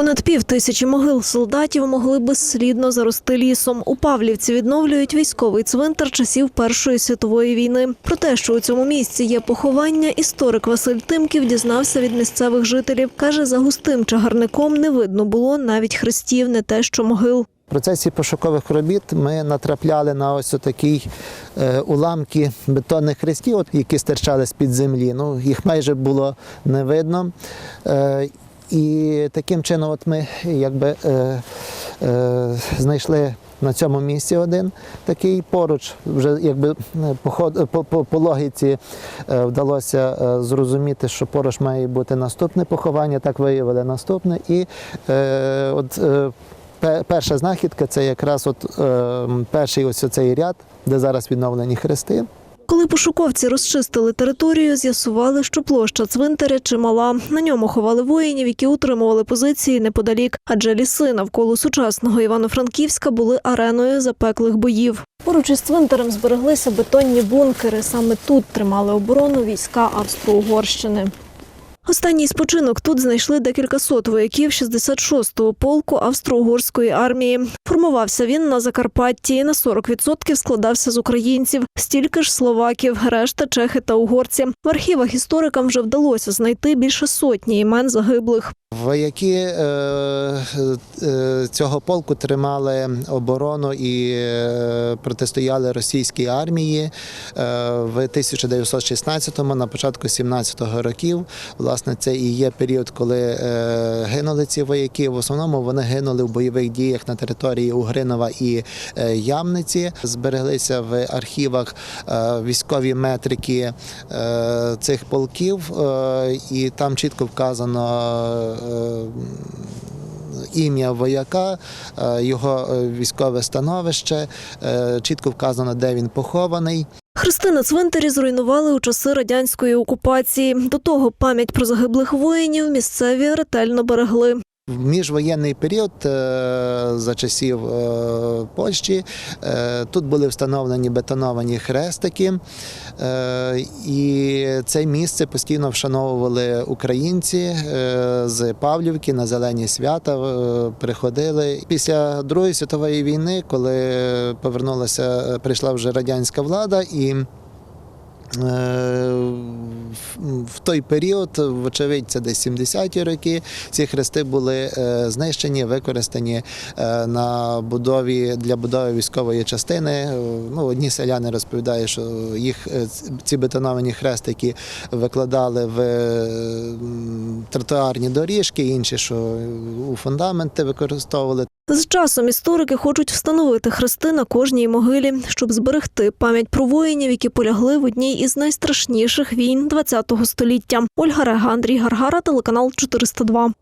Понад пів тисячі могил солдатів могли безслідно зарости лісом. У Павлівці відновлюють військовий цвинтар часів Першої світової війни. Про те, що у цьому місці є поховання, історик Василь Тимків дізнався від місцевих жителів. Каже, за густим чагарником не видно було навіть хрестів, не те що могил. В процесі пошукових робіт ми натрапляли на ось такі е, уламки бетонних хрестів, які стирчали з-під землі. Ну, їх майже було не видно. Е, і таким чином от ми якби, е, е, знайшли на цьому місці один такий поруч. Вже якби е, по, ход- по, по, по логіці е, вдалося е, зрозуміти, що поруч має бути наступне поховання. Так виявили наступне. І е, от е, Перша знахідка це якраз от, е, перший ось цей ряд, де зараз відновлені хрести. Коли пошуковці розчистили територію, з'ясували, що площа цвинтаря чимала. На ньому ховали воїнів, які утримували позиції неподалік, адже ліси навколо сучасного Івано-Франківська були ареною запеклих боїв. Поруч із цвинтарем збереглися бетонні бункери. Саме тут тримали оборону війська Австро-Угорщини. Останній спочинок тут знайшли декілька сот вояків 66-го полку австро-угорської армії. Формувався він на Закарпатті на 40% складався з українців, стільки ж словаків, решта чехи та угорці. В архівах історикам вже вдалося знайти більше сотні імен загиблих. Вояки е, е, цього полку тримали оборону і е, протистояли російській армії в 1916-му, на початку 17-го років. Власне, це і є період, коли гинули ці вояки. В основному вони гинули в бойових діях на території Угринова і Ямниці. Збереглися в архівах військові метрики цих полків, і там чітко вказано. Е, Ім'я вояка, е, його е, військове становище, чітко вказано, де він похований. Хрести на цвинтарі зруйнували у часи радянської окупації. До того пам'ять про загиблих воїнів місцеві ретельно берегли. В міжвоєнний період е, за часів е, Польщі е, тут були встановлені бетоновані хрестики, і це місце постійно вшановували українці з Павлівки на зелені свята. Приходили після Другої світової війни, коли повернулася, прийшла вже радянська влада і. Е, в- той період, вочевидь, це десь 70-ті роки, ці хрести були е, знищені, використані е, на будові для будови військової частини. Ну, одні селяни розповідають, що їх ці бетоновані хрестики викладали в тротуарні доріжки, інші, що у фундаменти використовували. З часом історики хочуть встановити хрести на кожній могилі, щоб зберегти пам'ять про воїнів, які полягли в одній із найстрашніших війн ХХ століття. Ольга Рега, Андрій Гаргара, телеканал 402.